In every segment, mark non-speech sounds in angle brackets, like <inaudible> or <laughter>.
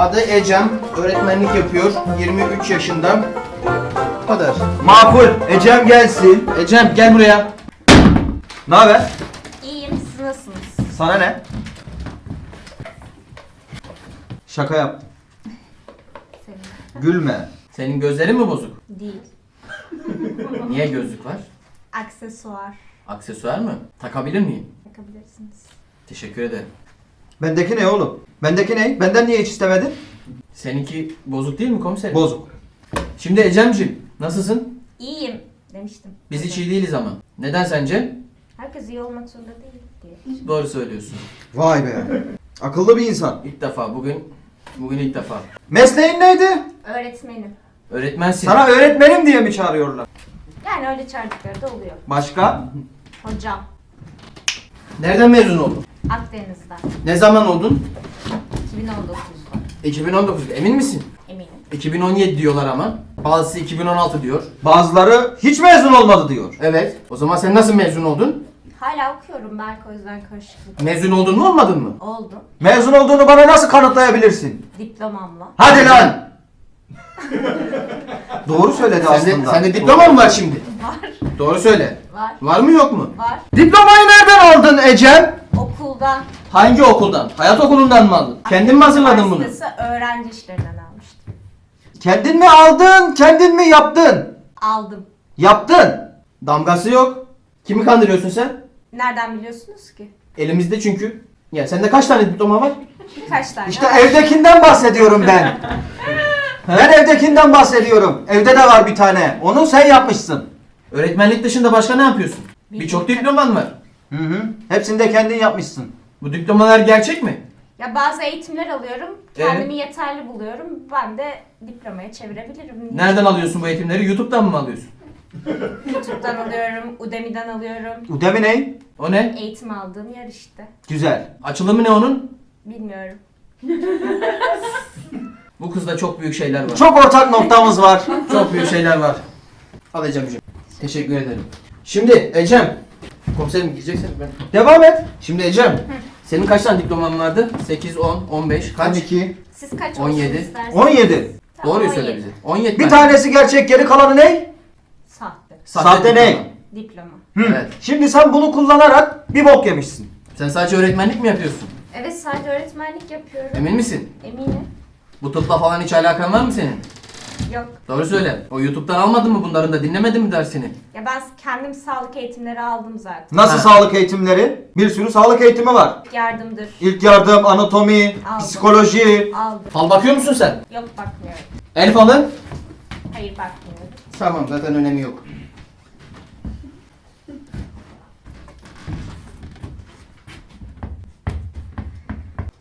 Adı Ecem. Öğretmenlik yapıyor. 23 yaşında. Bu kadar. Makul. Ecem gelsin. Ecem gel buraya. Ne haber? İyiyim, siz nasılsınız? Sana ne? Şaka yaptım. Gülme. Senin gözlerin mi bozuk? Değil. Niye gözlük var? Aksesuar. Aksesuar mı? Takabilir miyim? Bakabilirsiniz. Teşekkür ederim. Bendeki ne oğlum? Bendeki ne? Benden niye hiç istemedin? Seninki bozuk değil mi komiserim? Bozuk. Şimdi Ecem'ciğim nasılsın? İyiyim demiştim. Biz hiç iyi değiliz ama. Neden sence? Herkes iyi olmak zorunda değil diye. Doğru söylüyorsun. Vay be. Akıllı bir insan. İlk defa bugün bugün ilk defa. Mesleğin neydi? Öğretmenim. Öğretmensin. Sana öğretmenim diye mi çağırıyorlar? Yani öyle çağırdıkları da oluyor. Başka? Hocam. Nereden mezun oldun? Akdeniz'den. Ne zaman oldun? 2019'da. 2019. Emin misin? Eminim. 2017 diyorlar ama. Bazısı 2016 diyor. Bazıları hiç mezun olmadı diyor. Evet. O zaman sen nasıl mezun oldun? Hala okuyorum belki o yüzden karışıklık. Mezun oldun mu olmadın mı? Oldu. Mezun olduğunu bana nasıl kanıtlayabilirsin? Diplomamla. Hadi lan! <laughs> Doğru söyledi Sende, aslında. sende diploma mı var şimdi? Var. Doğru söyle. Var. Var mı yok mu? Var. Diplomayı nereden aldın Ecem? Okuldan. Hangi okuldan? Hayat okulundan mı aldın? Kendin mi hazırladın bunu? Üniversitesi öğrenci işlerinden almıştım. Kendin mi aldın, kendin mi yaptın? Aldım. Yaptın. Damgası yok. Kimi kandırıyorsun sen? Nereden biliyorsunuz ki? Elimizde çünkü. Ya sende kaç tane diploma var? Birkaç tane İşte var. evdekinden bahsediyorum ben. <laughs> ben evdekinden bahsediyorum. Evde de var bir tane. Onu sen yapmışsın. Öğretmenlik dışında başka ne yapıyorsun? Bir- Birçok diploman var. Hı hı. Hepsini de kendin yapmışsın. Bu diplomalar gerçek mi? Ya bazı eğitimler alıyorum. Ee? Kendimi yeterli buluyorum. Ben de diplomaya çevirebilirim. Nereden alıyorsun bu eğitimleri? YouTube'dan mı alıyorsun? <laughs> YouTube'dan alıyorum, Udemy'den alıyorum. Udemy ne? O ne? Eğitim aldığım yer işte. Güzel. Açılımı ne onun? Bilmiyorum. Bu kızda çok büyük şeyler var. Çok ortak noktamız var. Çok büyük şeyler var. Al Ecem'ciğim. Teşekkür ederim. Şimdi Ecem. Komiserim gideceksin ben. Devam et. Şimdi Ecem. Senin kaç tane diploman vardı? 8, 10, 15, kaç? 12. Siz kaç 17. olsun isterseniz. 17. Tamam, Doğruyu 17. söyle bize. 17 Bir tane. tanesi gerçek, geri kalanı ne? Sahte. Sahte ne? Diploma. Hı. Evet. Şimdi sen bunu kullanarak bir bok yemişsin. Sen sadece öğretmenlik mi yapıyorsun? Evet sadece öğretmenlik yapıyorum. Emin misin? Eminim. Bu tıpla falan hiç alakan var mı senin? Yok. Doğru söyle. O YouTube'dan almadın mı bunların da dinlemedin mi dersini? Ya ben kendim sağlık eğitimleri aldım zaten. Nasıl Ha. sağlık eğitimleri? Bir sürü sağlık eğitimi var. Yardımdır. İlk yardım, anatomi, Aldım. psikoloji. Aldım. Fal bakıyor musun sen? Yok bakmıyorum. El falı? Hayır bakmıyorum. Tamam zaten önemi yok.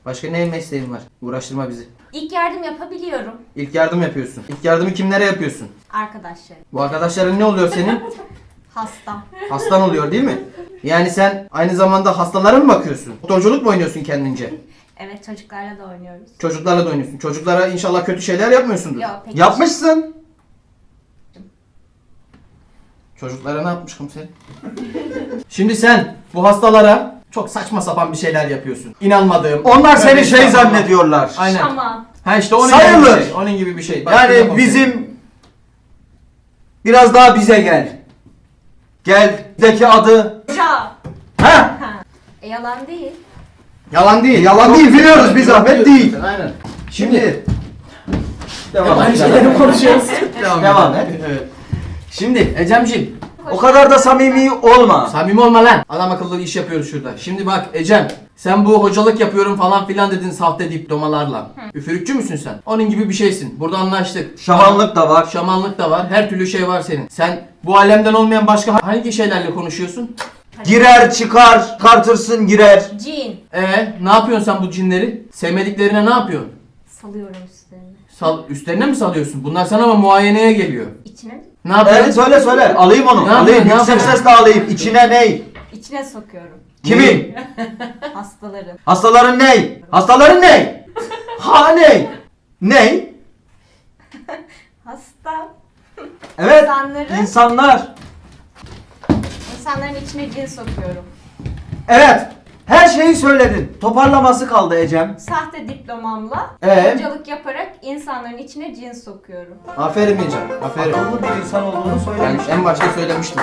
Başka ne mesleğin var? Uğraştırma bizi. İlk yardım yapabiliyorum. İlk yardım yapıyorsun. İlk yardımı kimlere yapıyorsun? Arkadaşlarım. Bu arkadaşların ne oluyor senin? <laughs> Hasta. Hastan oluyor değil mi? Yani sen aynı zamanda hastalara mı bakıyorsun? Doktorculuk mu oynuyorsun kendince? <laughs> Evet çocuklarla da oynuyoruz. Çocuklarla da oynuyorsun. Çocuklara inşallah kötü şeyler yapmıyorsundur. Yok peki. Yapmışsın. Çocuklara ne yapmış komiser? <laughs> Şimdi sen bu hastalara çok saçma sapan bir şeyler yapıyorsun. İnanmadığım. Onlar seni şey estağfurullah. zannediyorlar. Aynen. Şaman. Ha işte onun Sayılır. gibi bir şey. Onun gibi bir şey. Ne Yani komiserim? bizim biraz daha bize gel. Gel. Bizdeki adı. Hoca. Ha? Ha. E yalan değil. Yalan değil. Yalan değil, biliyoruz biz, Ahmet değil. Aynen. Şimdi devam şeyleri et. konuşuyoruz. devam, et. Evet. Şimdi Ecemciğim O kadar da samimi olma. Samimi olma lan. Adam akıllı iş yapıyoruz şurada. Şimdi bak Ecem sen bu hocalık yapıyorum falan filan dedin sahte diplomalarla. Üfürükçü müsün sen? Onun gibi bir şeysin. Burada anlaştık. Şamanlık da var. Şamanlık da var. Her türlü şey var senin. Sen bu alemden olmayan başka hangi şeylerle konuşuyorsun? Girer çıkar, çıkartırsın girer. Cin. Ee, ne yapıyorsun sen bu cinleri? Sevmediklerine ne yapıyorsun? Salıyorum. Sal, üstlerine mi salıyorsun? Bunlar sana ama muayeneye geliyor. İçine, Ne yapıyorsun? Evet söyle söyle. Alayım onu. Ne alayım. yapıyorsun, ne Yüksek yapıyorsun? sesle alayım. İçine ney? içine sokuyorum. Kimin? <laughs> Hastaların. Hastaların ney? Hastaların ney? Ha ney? Ney? <laughs> Hasta. Evet. İnsanları. İnsanlar. İnsanların içine cin sokuyorum. Evet. Her şeyi söyledin. Toparlaması kaldı Ecem. Sahte diplomamla Ee? hocalık yaparak insanların içine cin sokuyorum. Aferin Ecem. Aferin. Akıllı bir insan olduğunu Ben söylemiş. en başta söylemiştim.